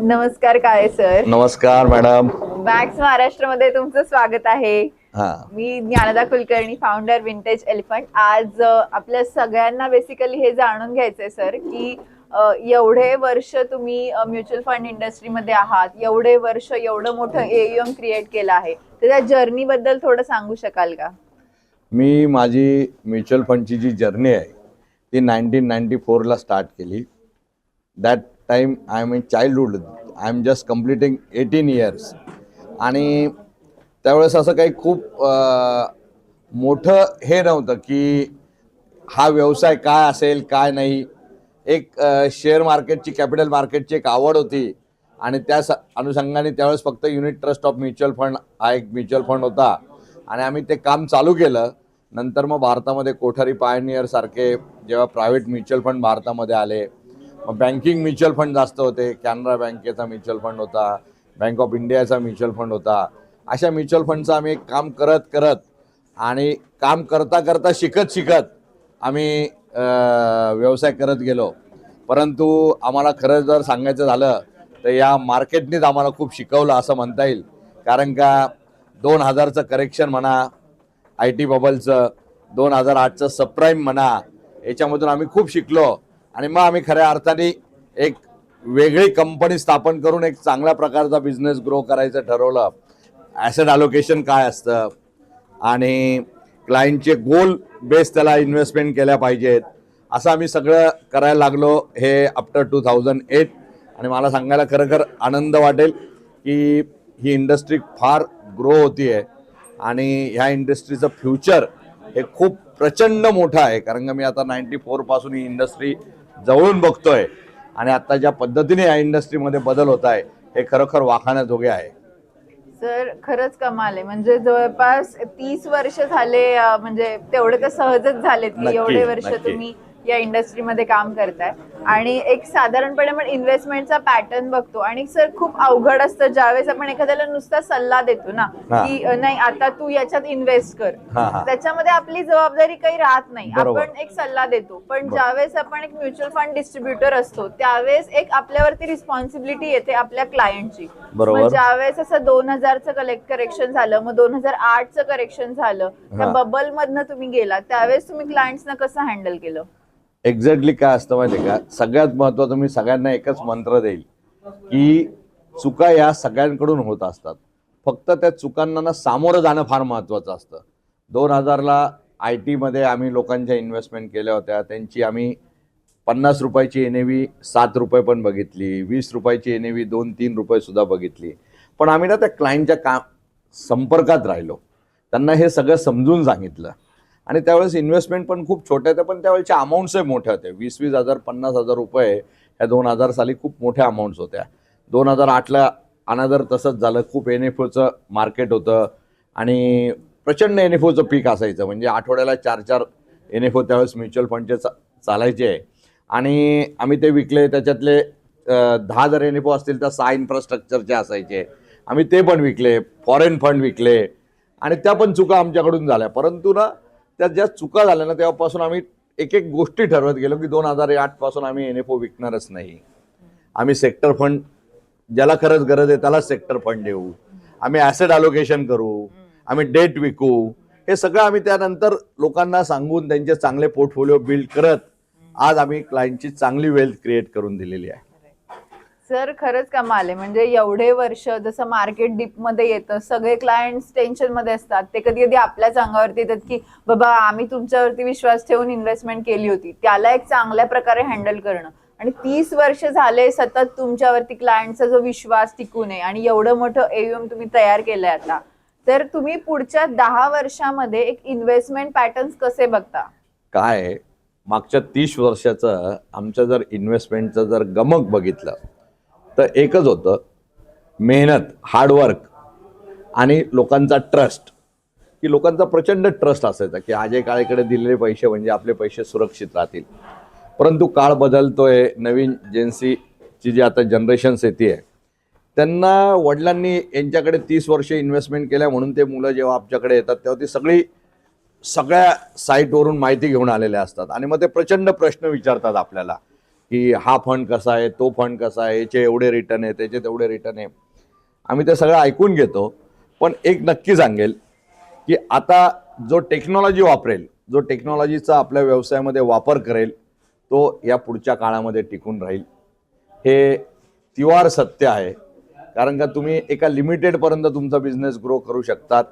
नमस्कार काय सर? नमस्कार मॅडम. मॅक्स महाराष्ट्रामध्ये तुमचं स्वागत आहे. हा. मी Dnyanada Kulkarni founder vintage elephant आज अ, आपल्या सगळ्यांना बेसिकली हे जाणून घ्यायचंय सर की अ, एवढे वर्ष तुम्ही म्युच्युअल फंड इंडस्ट्रीमध्ये आहात. एवढे वर्ष एवढं मोठं एम क्रिएट केलं आहे. तर त्या जर्नी बद्दल थोडं सांगू शकाल का? मी माझी म्युच्युअल फंडची जी जर्नी आहे ती नाईन्टीन नाईन्टी फोरला स्टार्ट केली. That time I am in childhood I am just completing eighteen years आणि त्यावेळेस असं काही खूप मोठं हे नव्हतं की हा व्यवसाय काय असेल काय नाही. एक शेअर मार्केटची कॅपिटल मार्केटची एक आवड होती. आणि त्या स अनुषंगाने त्यावेळेस फक्त unit trust of mutual fund हा एक म्युच्युअल फंड होता. आणि आम्ही ते काम चालू केलं. नंतर मग भारतामध्ये कोठारी पायनियर सारखे जेव्हा प्रायव्हेट म्युच्युअल फंड भारतामध्ये आले बँकिंग म्युच्युअल फंड जास्त होते. कॅनरा बँकेचा म्युच्युअल फंड होता. बँक ऑफ इंडियाचा म्युच्युअल फंड होता. अशा म्युच्युअल फंडचं आम्ही काम करत करत आणि काम करता करता शिकत शिकत आम्ही व्यवसाय करत गेलो. परंतु आम्हाला खरं जर सांगायचं झालं तर या मार्केटनेच आम्हाला खूप शिकवलं असं म्हणता येईल. कारण का दोन हजारचं करेक्शन म्हणा आय टी बबलचं दोन हजार आठचं सप्राईम म्हणा याच्यामधून आम्ही खूप शिकलो. आणि मग आम्ही खऱ्या अर्थाने एक वेगळी कंपनी स्थापन करून एक चांगल्या प्रकारचा बिझनेस ग्रो करायचं ठरवलं. ॲसेट अलोकेशन काय असतं? आणि क्लायंटचे गोल बेस त्याला इन्व्हेस्टमेंट केल्या पाहिजेत. असं आम्ही सगळं करायला लागलो हे आफ्टर टू थाउजंड एट आणि मला सांगायला खरोखर आनंद वाटेल की ही इंडस्ट्री फार ग्रो होती आहे आणि ह्या इंडस्ट्रीचं फ्युचर हे खूप प्रचंड मोठं आहे. कारण का मी आता नाईन्टी फोरपासून ही इंडस्ट्री जवळून बघतोय. आणि आता ज्या पद्धतीने या इंडस्ट्रीमध्ये बदल होत आहे हे खरोखर वाखाण्याजोगे आहे. सर खरंच कमाल आहे. म्हणजे जवळपास तीस वर्ष झाले म्हणजे तेवढे तर सहजच झालेत की एवढे वर्ष. तुम्ही या इंडस्ट्रीमध्ये काम करताय. आणि एक साधारणपणे आपण इन्व्हेस्टमेंटचा पॅटर्न बघतो. आणि सर खूप अवघड असतं. ज्यावेळेस आपण एखाद्याला नुसता सल्ला देतो ना. की नाही आता तू याच्यात इन्व्हेस्ट कर. त्याच्यामध्ये आपली जबाबदारी काही राहत नाही. आपण एक सल्ला देतो. पण ज्यावेळेस आपण एक म्युच्युअल फंड डिस्ट्रीब्युटर असतो त्यावेळेस एक आपल्यावरती रिस्पॉन्सिबिलिटी येते आपल्या क्लायंटची ज्यावेळेस असं दोन हजारचं कलेक्ट करेक्शन झालं मग दोन हजार आठचं करेक्शन झालं त्या. बबल मधनं तुम्ही गेला त्यावेळेस तुम्ही क्लायंट्सना कसं हँडल केलं? एक्झॅक्टली काय असतं माहिती आहे का? सगळ्यात महत्वाचं मी सगळ्यांना एकच मंत्र देईल की चुका या सगळ्यांकडून होत असतात. फक्त त्या चुकांना ना सामोरं जाणं फार महत्वाचं असतं. दोन हजारला आय टीमध्ये आम्ही लोकांच्या इन्व्हेस्टमेंट केल्या होत्या. त्यांची आम्ही पन्नास रुपयाची एन व्ही सात रुपये पण बघितली. वीस रुपयाची एन व्ही दोन तीन रुपये सुद्धा बघितली. पण आम्ही ना त्या क्लायंटच्या का संपर्कात राहिलो. त्यांना हे सगळं समजून सांगितलं. आणि त्यावेळेस इन्व्हेस्टमेंट पण खूप छोट्या होत्या पण त्यावेळेच्या अमाऊंट्सही मोठ्या होत्या वीस वीस हजार पन्नास हजार रुपये ह्या दोन हजार साली खूप मोठ्या अमाऊंट्स होत्या. दोन हजार आठला अनादर तसंच झालं. खूप एन एफ ओचं मार्केट होतं आणि प्रचंड एन एफ ओचं पीक असायचं. म्हणजे आठवड्याला चार चार एन एफ ओ त्यावेळेस म्युच्युअल फंडचे चा चालायचे. आणि आम्ही ते विकले. त्याच्यातले दहा जर एन एफ ओ असतील तर सहा इन्फ्रास्ट्रक्चरचे असायचे. आम्ही ते पण विकले. फॉरेन फंड विकले. आणि त्या पण चुका आमच्याकडून झाल्या. परंतु ना त्या ज्या चुका झाल्या ना तेव्हापासून आम्ही एक एक गोष्टी ठरवत गेलो की दोन हजार आठपासून आम्ही एन एफ ओ विकणारच नाही. आम्ही सेक्टर फंड ज्याला खरंच गरज आहे त्याला सेक्टर फंड देऊ. आम्ही ॲसेट अलोकेशन करू आम्ही डेट विकू. हे सगळं आम्ही त्यानंतर लोकांना सांगून त्यांचे चांगले पोर्टफोलिओ बिल्ड करत आज आम्ही क्लायंटची चांगली वेल्थ क्रिएट करून दिलेली आहे. सर खरंच कमाल आहे. म्हणजे एवढे वर्ष जसं मार्केट डीपमध्ये येतं सगळे क्लायंट्स टेन्शनमध्ये असतात. ते कधी कधी आपल्याच अंगावरती येतात की बाबा आम्ही तुमच्यावरती विश्वास ठेवून इन्व्हेस्टमेंट केली होती. त्याला एक चांगल्या प्रकारे हँडल करणं. आणि तीस वर्ष झाले सतत तुमच्यावरती क्लायंटचा जो विश्वास टिकून आहे आणि एवढं मोठं एम तुम्ही तयार केलंय आता. तर तुम्ही पुढच्या दहा वर्षामध्ये एक इन्व्हेस्टमेंट पॅटर्न्स कसे बघता? काय मागच्या तीस वर्षाचं आमच्या जर इन्व्हेस्टमेंटचं जर गमक बघितलं तर एकच होतं मेहनत हार्डवर्क आणि लोकांचा ट्रस्ट की लोकांचा प्रचंड ट्रस्ट असायचा की आजही काळेकडे दिलेले पैसे म्हणजे आपले पैसे सुरक्षित राहतील. परंतु काळ बदलतोय नवीन जेन्सीची जी आता जनरेशन्स येते आहे. त्यांना वडिलांनी यांच्याकडे तीस वर्ष इन्व्हेस्टमेंट केल्या म्हणून ते मुलं जेव्हा आमच्याकडे येतात तेव्हा ती सगळी सगळ्या साईटवरून माहिती घेऊन आलेल्या असतात. आणि मग ते प्रचंड प्रश्न विचारतात आपल्याला. की हा फंड कसा आहे तो फंड कसा आहे याचे एवढे रिटर्न आहे त्याचे तेवढे रिटर्न आहे. आम्ही ते सगळं ऐकून घेतो. पण एक नक्की सांगेल की आता जो टेक्नॉलॉजी वापरेल जो टेक्नॉलॉजीचा आपल्या व्यवसायामध्ये वापर करेल तो या पुढच्या काळामध्ये टिकून राहील. हे तिवार सत्य आहे. कारण का तुम्ही एका लिमिटेडपर्यंत तुमचा बिझनेस ग्रो करू शकतात.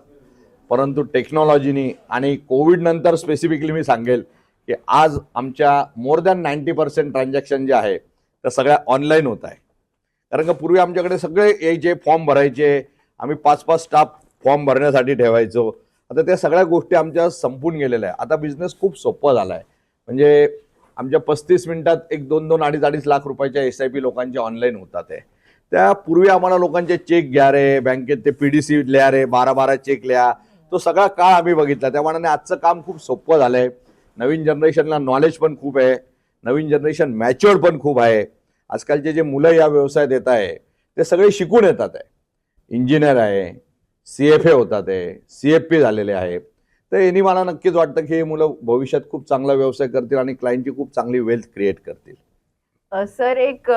परंतु टेक्नॉलॉजीनी आणि कोविडनंतर स्पेसिफिकली मी सांगेल की आज आमच्या more than ninety percent transaction जे आहे त्या सगळ्या ऑनलाईन होत आहे. कारण का पूर्वी आमच्याकडे सगळे यायचे फॉर्म भरायचे आम्ही पाच पाच स्टाफ फॉर्म भरण्यासाठी ठेवायचो. आता त्या सगळ्या गोष्टी आमच्या संपून गेलेल्या आहे आता बिझनेस खूप सोपं झाला आहे म्हणजे आमच्या पस्तीस मिनिटात एक दोन दोन अडीच अडीच लाख रुपयाच्या एस आय पी लोकांचे ऑनलाईन होतात आहे त्यापूर्वी आम्हाला लोकांचे चेक घ्या रे बँकेत ते पी डी सी लिहा रे बारा बारा चेक लिहा. तो सगळा काळ आम्ही बघितला. त्यामानाने आजचं काम खूप सोपं झालं आहे नवीन जनरेशनला नॉलेज पण खूप आहे नवीन जनरेशन मॅच्युअर्ड पण खूप आहे. आजकालचे जे मुलं या व्यवसायात येत आहे ते सगळे शिकून येतात आहे. इंजिनियर आहे सी एफ ए होतात आहे सी एफ पी झालेले आहे. तर यांनी मला नक्कीच वाटतं की हे मुलं भविष्यात खूप चांगला व्यवसाय करतील आणि क्लायंटची खूप चांगली वेल्थ क्रिएट करतील. सर एक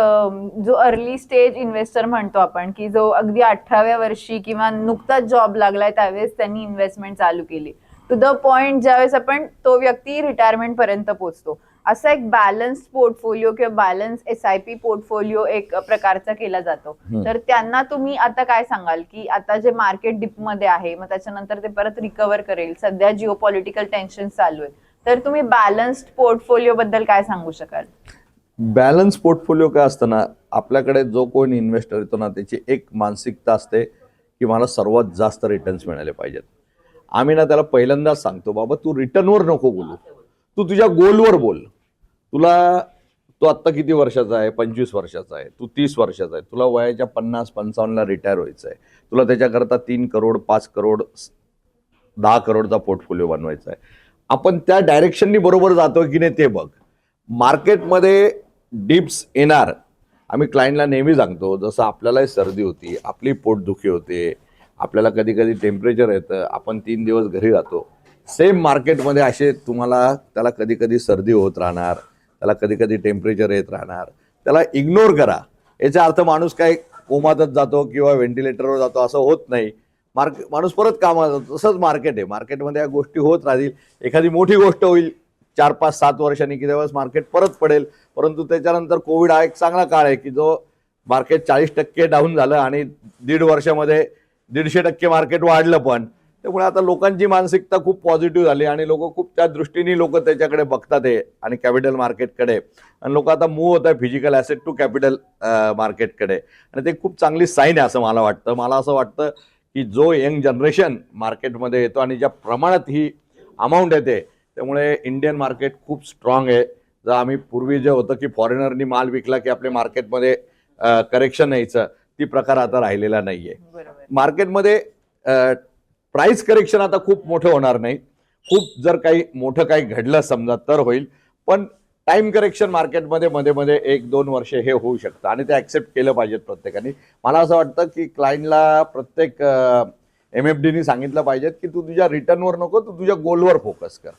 जो अर्ली स्टेज इन्व्हेस्टर म्हणतो आपण की जो अगदी अठराव्या वर्षी किंवा नुकताच जॉब लागलाय त्यावेळेस त्यांनी इन्व्हेस्टमेंट चालू केली. टू द पॉइंट ज्यावेळेस आपण तो व्यक्ती रिटायरमेंट पर्यंत पोहोचतो. असा एक बॅलन्स पोर्टफोलिओ किंवा balance S I P portfolio एक प्रकारचा केला जातो. तर त्यांना तुम्ही आता काय सांगाल की आता जे मार्केट डिपमध्ये आहे मग त्याच्यानंतर ते परत रिकव्हर करेल. सध्या जिओ पॉलिटिकल टेन्शन चालू आहे तर तुम्ही बॅलन्स्ड पोर्टफोलिओ बद्दल काय सांगू शकाल? बॅलन्स पोर्टफोलिओ काय असतं ना आपल्याकडे जो कोणी इन्व्हेस्टर येतो ना त्याची एक मानसिकता असते की मला सर्वात जास्त रिटर्न्स मिळाले पाहिजेत. आम्ही ना त्याला पहिल्यांदाच सांगतो बाबा तू रिटर्नवर नको बोलू. तू तुझ्या गोलवर बोल. तुला तो आत्ता किती वर्षाचा आहे? पंचवीस वर्षाचा आहे. तू तीस वर्षाचा आहे. तुला वयाच्या पन्नास पंचावन्नला रिटायर व्हायचं आहे. तुला त्याच्याकरता तीन करोड पाच करोड दहा करोडचा पोर्टफोलिओ बनवायचा आहे. आपण त्या डायरेक्शननी बरोबर जातो की नाही ते बघ. मार्केटमध्ये डिप्स येणार. आम्ही क्लायंटला नेहमी सांगतो जसं आपल्यालाही सर्दी होती आपली पोटदुखी होते आपल्याला कधी कधी टेम्परेचर येतं आपण तीन दिवस घरी राहतो. सेम मार्केटमध्ये असे तुम्हाला त्याला कधी कधी सर्दी होत राहणार त्याला कधी कधी टेम्परेचर येत राहणार त्याला इग्नोर करा. याचा अर्थ माणूस काय कोमातच जातो किंवा व्हेंटिलेटरवर जातो असं होत नाही. मार्क माणूस परत कामात जातो. तसंच मार्केट आहे. मार्केटमध्ये या गोष्टी होत राहतील. एखादी मोठी गोष्ट होईल. चार पाच सात वर्षांनी किती वेळेस मार्केट परत पडेल. परंतु त्याच्यानंतर कोविड हा एक चांगला काळ आहे की जो मार्केट चाळीस टक्के डाऊन झालं आणि दीड वर्षामध्ये दीडशे टक्के मार्केट वाढलं पण. त्यामुळे आता लोकांची मानसिकता खूप पॉझिटिव्ह झाली आणि लोक खूप त्या दृष्टीने लोक त्याच्याकडे बघतात आहे आणि कॅपिटल मार्केटकडे आणि लोक आता मूव होत आहे फिजिकल ॲसेट टू कॅपिटल मार्केटकडे आणि ते खूप चांगली साईन आहे असं मला वाटतं. मला असं वाटतं की जो यंग जनरेशन मार्केटमध्ये येतो आणि ज्या प्रमाणात ही अमाऊंट येते त्यामुळे इंडियन मार्केट खूप स्ट्रॉंग आहे. जर आम्ही पूर्वी जे होतं की फॉरेनरनी माल विकला की आपल्या मार्केटमध्ये करेक्शन यायचं ती प्रकार आता राहिलेला नाही आहे बरोबर. मार्केटमध्ये प्राइस करेक्शन आता खूप मोठं होणार नाही. खूप जर काही मोठं काही घडलं समजा तर होईल. पण टाइम करेक्शन मार्केटमध्ये मध्ये मध्ये एक दोन वर्ष हे होऊ शकतं आणि ते ऍक्सेप्ट केलं पाहिजेत प्रत्येकाने. मला असं वाटतं की क्लायंटला प्रत्येक एम एफ डीनी सांगितलं पाहिजेत की तू तुझ्या रिटर्नवर नको तू तुझ्या गोलवर फोकस कर.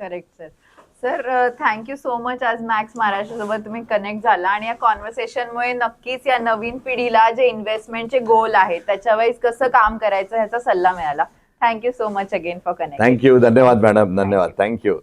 Correct sir sir thank you so much आज मॅक्स महाराष्ट्रासोबत तुम्ही कनेक्ट झाला आणि या कॉन्व्हर्सेशनमुळे नक्कीच या नवीन पिढीला जे इन्व्हेस्टमेंटचे गोल आहेत त्याच्यावेळेस कसं काम करायचं ह्याचा सल्ला मिळाला. Thank you so much again for connect thank you धन्यवाद मॅडम धन्यवाद. Thank you